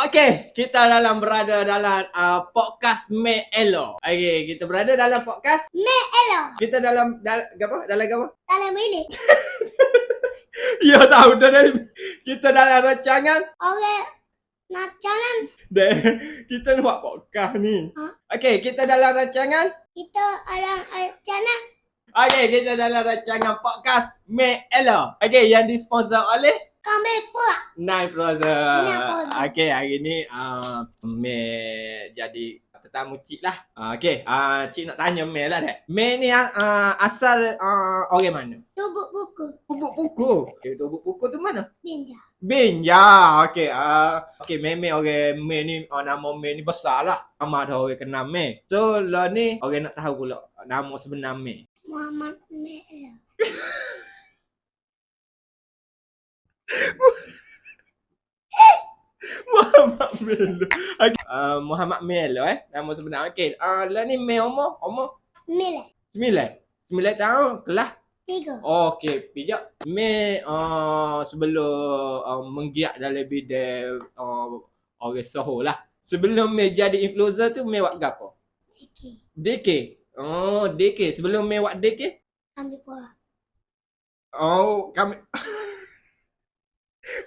Okey, kita dalam berada dalam uh, podcast Me Elo. Okey, kita berada dalam podcast. Hello, Kita dalam dalam apa? Dalam apa? dalam bilik. Ya tahu dah dari kita dalam rancangan nak jalan, deh. Kita buat podcast ni. Ha? Okey, kita dalam rancangan. kita alam jalan. Okey, kita dalam rancangan podcast Me Elo. Okey, yang disponsor oleh Kami pula. Nine Frozen. Okey, hari ni uh, Me jadi tetamu Cik lah. Uh, Okey, uh, Cik nak tanya Me lah dek. Me ni uh, asal uh, orang mana? Tubuk buku. Tubuk buku. Okey, tubuk buku tu mana? Binja. Binja. Okey, uh, okey Me Me orang Me ni uh, nama Me ni besar lah. Nama ada orang kenal Me. So, lah ni orang nak tahu pula nama sebenar Me. Muhammad Melo. Muhammad Melo. Okay. Uh, Muhammad Melo eh. Nama sebenar. Okey, uh, lah ni Me umur? Umur? Mila. Sembilan. Sembilan tahun kelas. Tiga. Okey, pijak. Me uh, sebelum uh, menggiat dalam bidang uh, orang soho lah. Sebelum me jadi influencer tu me buat gapo? Tiki. DK. Oh, DK. Sebelum me buat DK? Kami pula. Oh, kami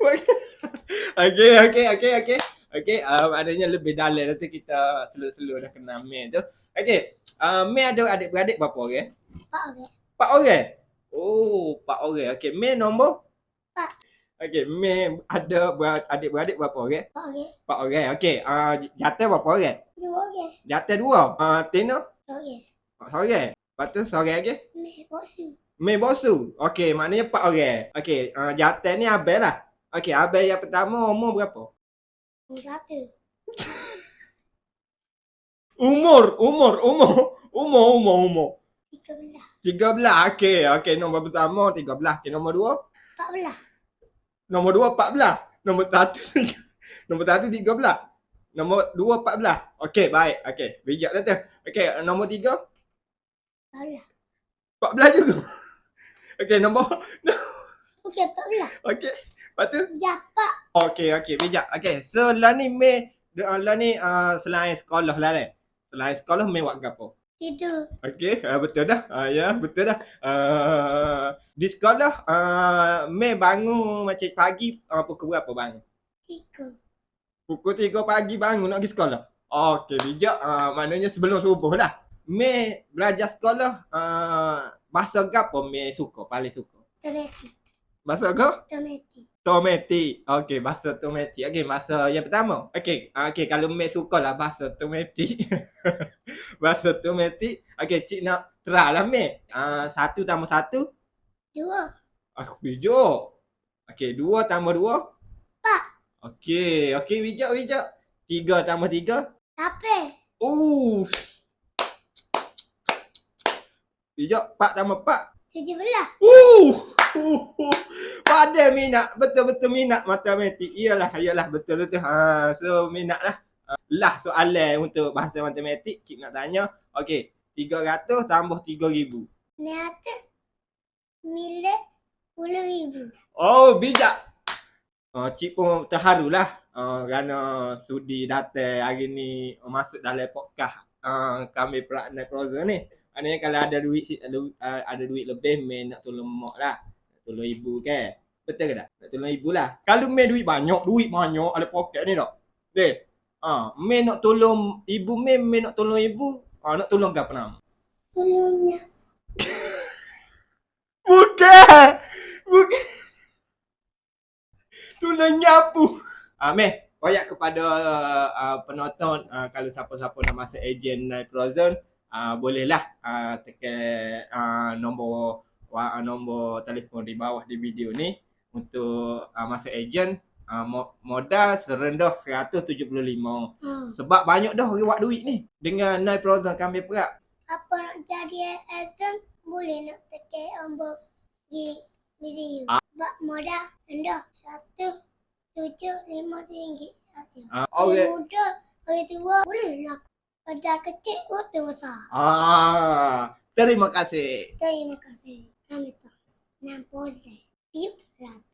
Okey, okey, okey, okey. Okey, uh, maknanya lebih dalam nanti kita selu-selu dah kenal Me tu. Okey, uh, Me ada adik-beradik berapa orang? Pak orang. Empat orang? Oh, empat orang. Okey, Me nombor? Empat. Okey, Me ada ber- adik-beradik berapa orang? Pak orang. Empat orang. Okey, uh, jatuh berapa orang? Dua orang. Jatuh dua. Uh, Tino? Orang. Seorang. Lepas tu seorang lagi? Me bosu. Me bosu. Okey, maknanya empat orang. Okey, uh, jatuh ni Abel lah. Okey, Abel yang pertama umur berapa? Satu. Umur, umur, umur, umur, umur, umur. Tiga belah. Tiga belas. Okey, okey. Nombor pertama tiga belas. Okey, nombor dua. Empat belah. Nombor dua empat belas. Nombor satu tiga. Nombor satu tiga belas. Nombor dua empat belas. Okey, baik. Okey, bijak dah tu. Okey, nombor tiga Empat belah. empat belas juga. Okey, nombor. Okey, empat belah. Okey. Lepas tu. Japak. Okey, okey. Bijak. Okey, so lah ni me. Lah ni uh, selain sekolah lah ni. Selain sekolah me buat gapo? Tidur. Okey, uh, betul dah. Uh, ya, betul dah. Uh, di sekolah, uh, Mei bangun macam pagi uh, pukul berapa bangun? Tiga. Pukul 3 pagi bangun nak pergi sekolah. Okey, bijak. Uh, maknanya sebelum subuh lah. Mei belajar sekolah, uh, bahasa gapo Mei suka, paling suka? Tomati. Bahasa apa? Tomati. Tomati. Okey, bahasa tomati. Okey, bahasa yang pertama. Okey, uh, okey kalau Mei suka lah bahasa tomati. bahasa tomati. Okey, cik nak try lah Mei. Uh, satu tambah satu. Dua. Aku bijak. Okey, dua tambah dua. Empat. Okey, okey bijak bijak. Tiga tambah tiga. Tapi. Uh. Bijak, empat tambah empat. Tujuh belah. Uh. Minat, betul-betul minat matematik. Iyalah, iyalah betul-betul. Ha, so minat lah. Uh, lah soalan untuk bahasa matematik, cik nak tanya. Okey, 300 tambah 3000. Ni ada. Milik. Puluh ribu. Oh, bijak. Uh, cik pun terharu lah. Uh, kerana sudi datang hari ni uh, masuk dalam podcast uh, kami Perak Proza ni. Maknanya kalau ada duit uh, ada duit lebih, main nak tolong mak lah. Tolong ibu ke? Betul ke tak? Nak tolong ibu lah. Kalau main duit banyak, duit banyak ada poket ni tak? Deh. Ha, main nak tolong ibu, main, main nak tolong ibu. Ha, nak tolong ke apa nama? Puluhnya. Bukan. Bukan. Tolong nyapu. Ah, meh, koyak kepada uh, penonton uh, kalau siapa-siapa nak masuk ejen Night Frozen, uh, bolehlah uh, tekan uh, nombor uh, nombor telefon di bawah di video ni untuk uh, masuk ejen uh, mo- modal serendah 175. Hmm. Sebab banyak dah orang buat duit ni dengan Night Frozen kami perak. Apa nak jadi azam boleh nak tekan nombor di video. Ah. Sebab modal rendah. Satu, tujuh, lima ringgit saja. Ah, Orang okay. muda, orang tua boleh lah. Pada kecil, orang besar. Ah, terima kasih. Terima kasih. Kami Pak. y rachas.